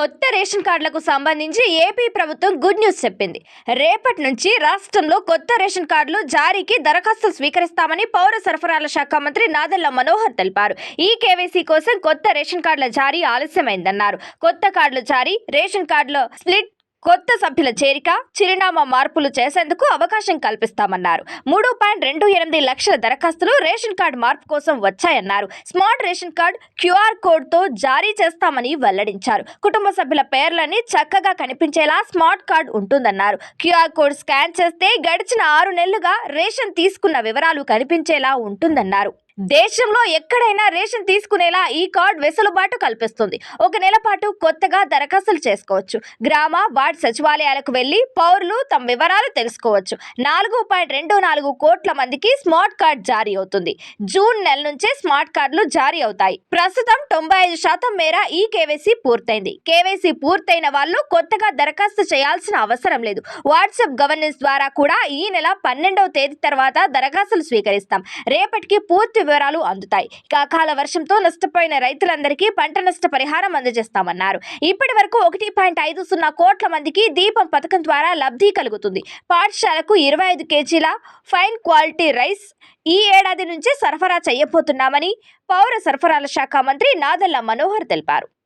కొత్త రేషన్ కార్డులకు సంబంధించి ఏపీ ప్రభుత్వం గుడ్ న్యూస్ చెప్పింది. రేపటి నుంచి రాష్ట్రంలో కొత్త రేషన్ కార్డులు జారీకి దరఖాస్తులు స్వీకరిస్తామని పౌర సరఫరాల శాఖ మంత్రి నాదెల్ల మనోహర్ తెలిపారు. ఈ కేవైసీ కోసం కొత్త రేషన్ కార్డుల జారీ ఆలస్యమైందన్నారు. కొత్త కార్డులు జారీ రేషన్ కార్డుల స్ప్లిట్ కొత్త సభ్యుల చేరిక చిరునామా మార్పులు చేసేందుకు అవకాశం కల్పిస్తామన్నారు. మూడు పాయింట్ రెండు ఎనిమిది లక్షల దరఖాస్తులు రేషన్ కార్డు మార్పు కోసం వచ్చాయన్నారు. స్మార్ట్ రేషన్ కార్డ్ క్యూఆర్ కోడ్తో జారీ చేస్తామని వెల్లడించారు. కుటుంబ సభ్యుల పేర్లని చక్కగా కనిపించేలా స్మార్ట్ కార్డ్ ఉంటుందన్నారు. క్యూఆర్ కోడ్ స్కాన్ చేస్తే గడిచిన ఆరు నెలలుగా రేషన్ తీసుకున్న వివరాలు కనిపించేలా ఉంటుందన్నారు. దేశంలో ఎక్కడైనా రేషన్ తీసుకునేలా ఈ కార్డ్ వెసులుబాటు కల్పిస్తుంది. ఒక నెల పాటు కొత్తగా దరఖాస్తులు చేసుకోవచ్చు. గ్రామ వార్డ్ సచివాలయాలకు వెళ్ళి పౌరులు తమ వివరాలు తెలుసుకోవచ్చు. నాలుగు పాయింట్ రెండు నాలుగు కోట్ల మందికి స్మార్ట్ కార్డ్ జారీ అవుతుంది. జూన్ నెల నుంచే స్మార్ట్ కార్డులు జారీ అవుతాయి. ప్రస్తుతం తొంభై ఐదు శాతం మేర ఈ కేవైసీ పూర్తయింది. కేవైసీ పూర్తయిన వాళ్ళు కొత్తగా దరఖాస్తు చేయాల్సిన అవసరం లేదు. వాట్సాప్ గవర్నెన్స్ ద్వారా కూడా ఈ నెల పన్నెండవ తేదీ తర్వాత దరఖాస్తులు స్వీకరిస్తాం. రేపటికి పూర్తి వివరాలు అందుతాయి. ఇక అకాల వర్షంతో నష్టపోయిన రైతులందరికీ పంట నష్ట పరిహారం అందజేస్తామన్నారు. ఇప్పటి వరకు ఒకటి పాయింట్ ఐదు సున్నా కోట్ల మందికి దీపం పథకం ద్వారా లబ్ధి కలుగుతుంది. పాఠశాలకు ఇరవై ఐదు కేజీల ఫైన్ క్వాలిటీ రైస్ ఈ ఏడాది నుంచే సరఫరా చేయబోతున్నామని పౌర సరఫరాల శాఖ మంత్రి నాదల్ల మనోహర్ తెలిపారు.